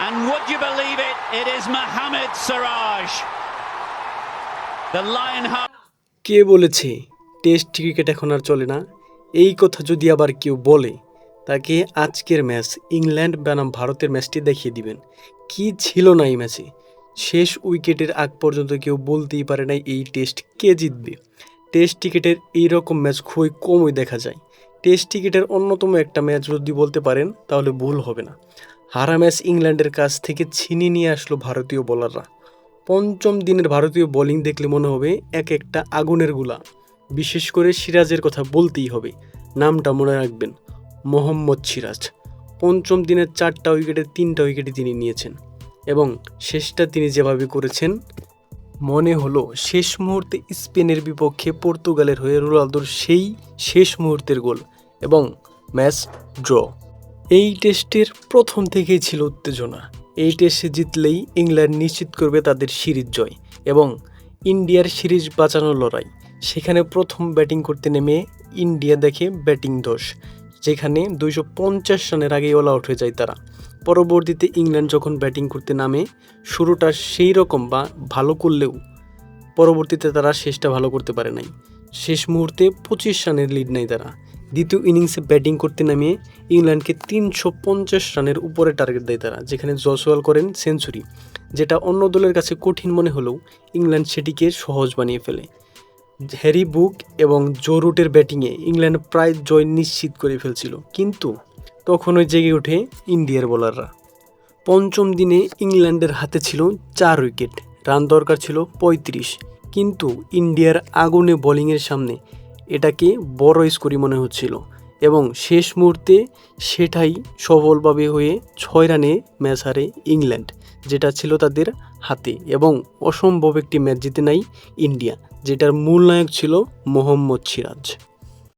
And would you believe it? It is Mohamed Siraj. The Lionheart. কে বলেছে test cricket এখন আর চলে না এই কথা যদি আবার কেউ বলে, তাকে আজকের ম্যাচ ইংল্যান্ড বনাম ভারতের ম্যাচটি দেখিয়ে দিবেন কি ছিল না এই ম্যাচে শেষ উইকেটের আগ পর্যন্ত কেউ বলতেই পারে না এই টেস্ট কে জিতবে টেস্ট ক্রিকেটের এইরকম ম্যাচ খুবই কমই দেখা যায় টেস্ট ক্রিকেটের অন্যতম একটা ম্যাচ যদি বলতে পারেন, তাহলে ভুল হবে না হারা ম্যাচ ইংল্যান্ডের কাছ থেকে ছিনিয়ে নিয়ে আসলো ভারতীয় বোলাররা পঞ্চম দিনের ভারতীয় বোলিং দেখলে মনে হবে এক একটা আগুনেরগুলা। বিশেষ করে সিরাজের কথা বলতেই হবে, নামটা মনে রাখবেন, মোহাম্মদ সিরাজ। পঞ্চম দিনের চারটা উইকেটে তিনটা উইকেটে তিনি নিয়েছেন এবং শেষটা তিনি যেভাবে করেছেন, মনে হলো শেষ মুহূর্তে স্পেনের বিপক্ষে পর্তুগালের হয়ে রোনালদোর সেই শেষ মুহূর্তের গোল এবং ম্যাচ ড্র। এই টেস্টের প্রথম থেকেই ছিল উত্তেজনা। এই টেস্টে জিতলেই ইংল্যান্ড নিশ্চিত করবে তাদের সিরিজ জয় এবং ইন্ডিয়ার সিরিজ বাঁচানোর লড়াই। সেখানে প্রথম ব্যাটিং করতে নেমে ইন্ডিয়া দেখে ব্যাটিং দোষ, যেখানে দুইশো পঞ্চাশ রানের আগেই অল আউট হয়ে যায় তারা। পরবর্তীতে ইংল্যান্ড যখন ব্যাটিং করতে নামে, শুরুটা সেই রকম বা ভালো করলেও পরবর্তীতে তারা শেষটা ভালো করতে পারে নাই। শেষ মুহূর্তে পঁচিশ রানের লিড নেয় তারা। দ্বিতীয় ইনিংসে ব্যাটিং করতে নামিয়ে ইংল্যান্ডকে তিনশো পঞ্চাশ রানের উপরে টার্গেট দেয় তারা, যেখানে জসওয়াল করেন সেঞ্চুরি, যেটা অন্য দলের কাছে কঠিন মনে হলেও ইংল্যান্ড সেটিকে সহজ বানিয়ে ফেলে। হ্যারি বুক এবং জো রুটের ব্যাটিংয়ে ইংল্যান্ড প্রায় জয় নিশ্চিত করে ফেলছিল, কিন্তু তখনই জেগে ওঠে ইন্ডিয়ার বোলাররা। পঞ্চম দিনে ইংল্যান্ডের হাতে ছিল চার উইকেট, রান দরকার ছিল পঁয়ত্রিশ, কিন্তু ইন্ডিয়ার আগুনে বোলিংয়ের সামনে এটাকে বড় স্কোরই মনে হচ্ছিল। এবং শেষ মুহূর্তে সেটাই সফলভাবে হয়ে ছয় রানে ম্যাচ হারে ইংল্যান্ড, যেটা ছিল তাদের হাতে। এবং অসম্ভব একটি ম্যাচ জিতে নেয় ইন্ডিয়া, যেটার মূল নায়ক ছিল মোহাম্মদ সিরাজ।